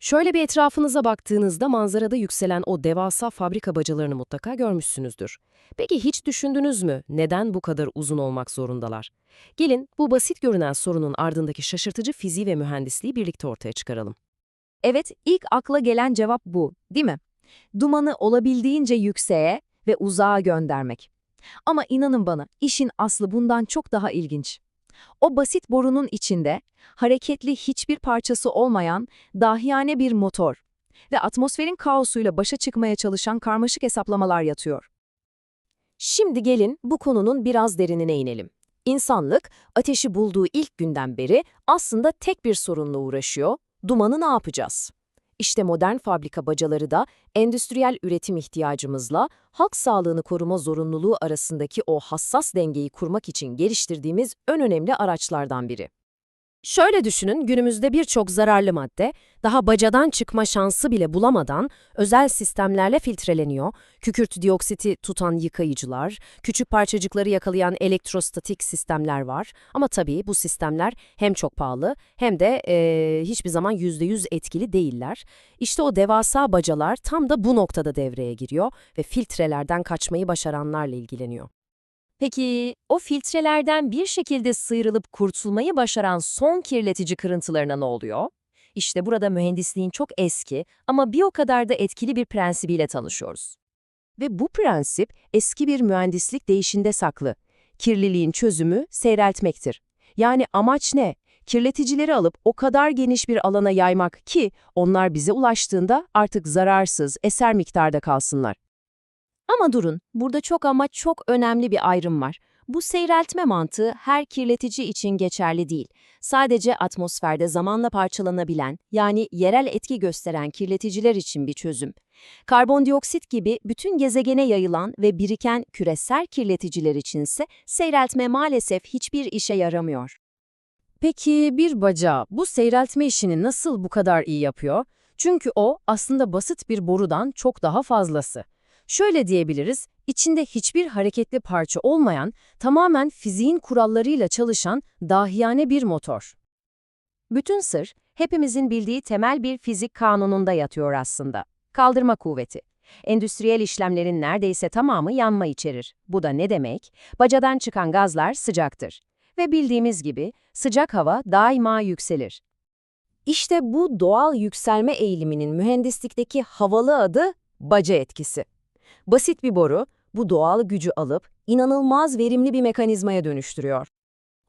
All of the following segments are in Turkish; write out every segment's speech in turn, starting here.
Şöyle bir etrafınıza baktığınızda manzarada yükselen o devasa fabrika bacalarını mutlaka görmüşsünüzdür. Peki hiç düşündünüz mü neden bu kadar uzun olmak zorundalar? Gelin bu basit görünen sorunun ardındaki şaşırtıcı fiziği ve mühendisliği birlikte ortaya çıkaralım. Evet, ilk akla gelen cevap bu, değil mi? Dumanı olabildiğince yükseğe ve uzağa göndermek. Ama inanın bana, işin aslı bundan çok daha ilginç. O basit borunun içinde hareketli hiçbir parçası olmayan dahiyane bir motor ve atmosferin kaosuyla başa çıkmaya çalışan karmaşık hesaplamalar yatıyor. Şimdi gelin bu konunun biraz derinine inelim. İnsanlık, ateşi bulduğu ilk günden beri aslında tek bir sorunla uğraşıyor, dumanı ne yapacağız? İşte modern fabrika bacaları da endüstriyel üretim ihtiyacımızla halk sağlığını koruma zorunluluğu arasındaki o hassas dengeyi kurmak için geliştirdiğimiz en önemli araçlardan biri. Şöyle düşünün, günümüzde birçok zararlı madde daha bacadan çıkma şansı bile bulamadan özel sistemlerle filtreleniyor. Kükürt dioksiti tutan yıkayıcılar, küçük parçacıkları yakalayan elektrostatik sistemler var. Ama tabii bu sistemler hem çok pahalı hem de eee, hiçbir zaman %100 etkili değiller. İşte o devasa bacalar tam da bu noktada devreye giriyor ve filtrelerden kaçmayı başaranlarla ilgileniyor. Peki o filtrelerden bir şekilde sıyrılıp kurtulmayı başaran son kirletici kırıntılarına ne oluyor? İşte burada mühendisliğin çok eski ama bir o kadar da etkili bir prensibiyle tanışıyoruz. Ve bu prensip eski bir mühendislik değişinde saklı. Kirliliğin çözümü seyreltmektir. Yani amaç ne? Kirleticileri alıp o kadar geniş bir alana yaymak ki onlar bize ulaştığında artık zararsız, eser miktarda kalsınlar. Ama durun, burada çok ama çok önemli bir ayrım var. Bu seyreltme mantığı her kirletici için geçerli değil. Sadece atmosferde zamanla parçalanabilen, yani yerel etki gösteren kirleticiler için bir çözüm. Karbondioksit gibi bütün gezegene yayılan ve biriken küresel kirleticiler içinse seyreltme maalesef hiçbir işe yaramıyor. Peki bir baca bu seyreltme işini nasıl bu kadar iyi yapıyor? Çünkü o aslında basit bir borudan çok daha fazlası. Şöyle diyebiliriz, içinde hiçbir hareketli parça olmayan, tamamen fiziğin kurallarıyla çalışan dahiyane bir motor. Bütün sır, hepimizin bildiği temel bir fizik kanununda yatıyor aslında. Kaldırma kuvveti. Endüstriyel işlemlerin neredeyse tamamı yanma içerir. Bu da ne demek? Bacadan çıkan gazlar sıcaktır. Ve bildiğimiz gibi sıcak hava daima yükselir. İşte bu doğal yükselme eğiliminin mühendislikteki havalı adı baca etkisi. Basit bir boru, bu doğal gücü alıp inanılmaz verimli bir mekanizmaya dönüştürüyor.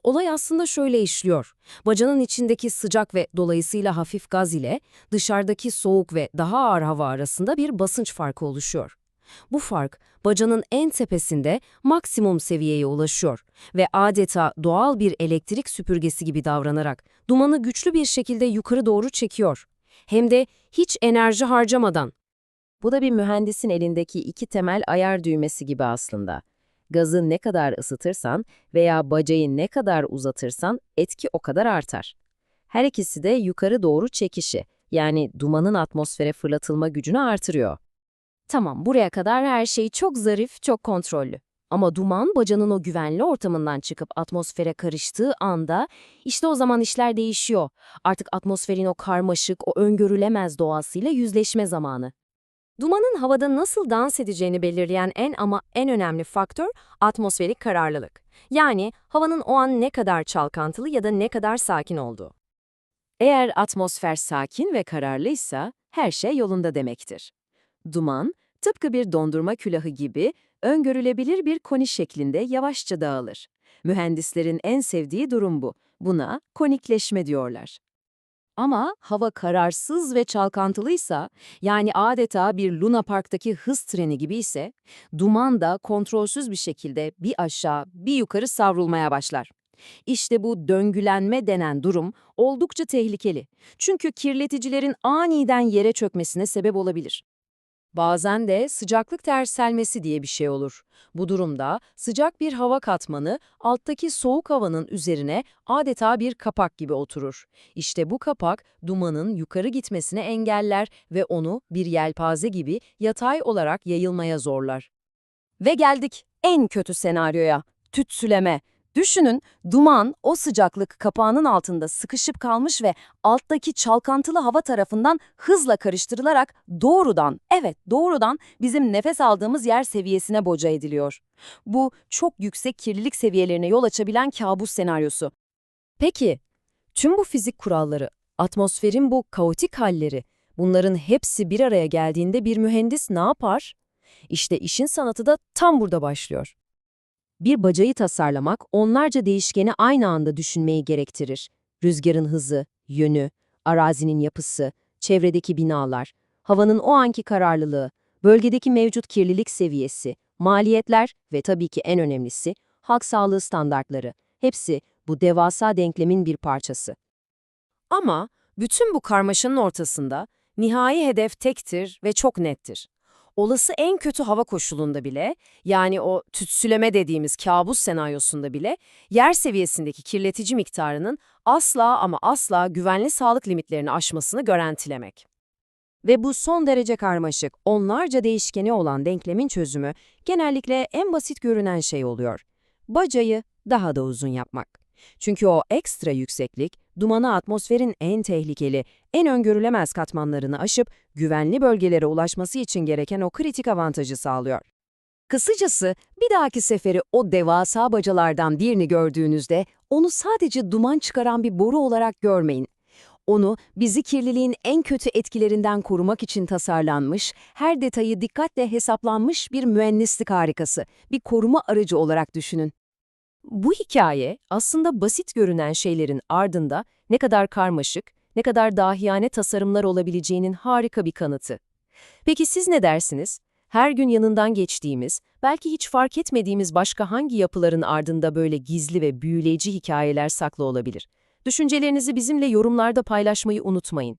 Olay aslında şöyle işliyor. Bacanın içindeki sıcak ve dolayısıyla hafif gaz ile dışarıdaki soğuk ve daha ağır hava arasında bir basınç farkı oluşuyor. Bu fark bacanın en tepesinde maksimum seviyeye ulaşıyor ve adeta doğal bir elektrik süpürgesi gibi davranarak dumanı güçlü bir şekilde yukarı doğru çekiyor. Hem de hiç enerji harcamadan. Bu da bir mühendisin elindeki iki temel ayar düğmesi gibi aslında. Gazı ne kadar ısıtırsan veya bacayı ne kadar uzatırsan etki o kadar artar. Her ikisi de yukarı doğru çekişi, yani dumanın atmosfere fırlatılma gücünü artırıyor. Tamam, buraya kadar her şey çok zarif, çok kontrollü. Ama duman bacanın o güvenli ortamından çıkıp atmosfere karıştığı anda işte o zaman işler değişiyor. Artık atmosferin o karmaşık, o öngörülemez doğasıyla yüzleşme zamanı. Dumanın havada nasıl dans edeceğini belirleyen en ama en önemli faktör atmosferik kararlılık. Yani havanın o an ne kadar çalkantılı ya da ne kadar sakin olduğu. Eğer atmosfer sakin ve kararlıysa her şey yolunda demektir. Duman, tıpkı bir dondurma külahı gibi öngörülebilir bir koni şeklinde yavaşça dağılır. Mühendislerin en sevdiği durum bu. Buna konikleşme diyorlar. Ama hava kararsız ve çalkantılıysa, yani adeta bir Luna Park'taki hız treni gibi ise, duman da kontrolsüz bir şekilde bir aşağı bir yukarı savrulmaya başlar. İşte bu döngülenme denen durum oldukça tehlikeli. Çünkü kirleticilerin aniden yere çökmesine sebep olabilir. Bazen de sıcaklık terselmesi diye bir şey olur. Bu durumda sıcak bir hava katmanı alttaki soğuk havanın üzerine adeta bir kapak gibi oturur. İşte bu kapak dumanın yukarı gitmesini engeller ve onu bir yelpaze gibi yatay olarak yayılmaya zorlar. Ve geldik en kötü senaryoya, tütsüleme. Düşünün, duman o sıcaklık kapağının altında sıkışıp kalmış ve alttaki çalkantılı hava tarafından hızla karıştırılarak doğrudan, evet doğrudan bizim nefes aldığımız yer seviyesine boca ediliyor. Bu çok yüksek kirlilik seviyelerine yol açabilen kabus senaryosu. Peki, tüm bu fizik kuralları, atmosferin bu kaotik halleri, bunların hepsi bir araya geldiğinde bir mühendis ne yapar? İşte işin sanatı da tam burada başlıyor. Bir bacayı tasarlamak onlarca değişkeni aynı anda düşünmeyi gerektirir. Rüzgarın hızı, yönü, arazinin yapısı, çevredeki binalar, havanın o anki kararlılığı, bölgedeki mevcut kirlilik seviyesi, maliyetler ve tabii ki en önemlisi halk sağlığı standartları. Hepsi bu devasa denklemin bir parçası. Ama bütün bu karmaşanın ortasında nihai hedef tektir ve çok nettir. Olası en kötü hava koşulunda bile, yani o tütsüleme dediğimiz kabus senaryosunda bile, yer seviyesindeki kirletici miktarının asla ama asla güvenli sağlık limitlerini aşmasını garantilemek. Ve bu son derece karmaşık, onlarca değişkeni olan denklemin çözümü genellikle en basit görünen şey oluyor. Bacayı daha da uzun yapmak. Çünkü o ekstra yükseklik, dumanı atmosferin en tehlikeli, en öngörülemez katmanlarını aşıp güvenli bölgelere ulaşması için gereken o kritik avantajı sağlıyor. Kısacası bir dahaki seferi o devasa bacalardan birini gördüğünüzde onu sadece duman çıkaran bir boru olarak görmeyin. Onu bizi kirliliğin en kötü etkilerinden korumak için tasarlanmış, her detayı dikkatle hesaplanmış bir mühendislik harikası, bir koruma aracı olarak düşünün. Bu hikaye aslında basit görünen şeylerin ardında ne kadar karmaşık, ne kadar dahiyane tasarımlar olabileceğinin harika bir kanıtı. Peki siz ne dersiniz? Her gün yanından geçtiğimiz, belki hiç fark etmediğimiz başka hangi yapıların ardında böyle gizli ve büyüleyici hikayeler saklı olabilir? Düşüncelerinizi bizimle yorumlarda paylaşmayı unutmayın.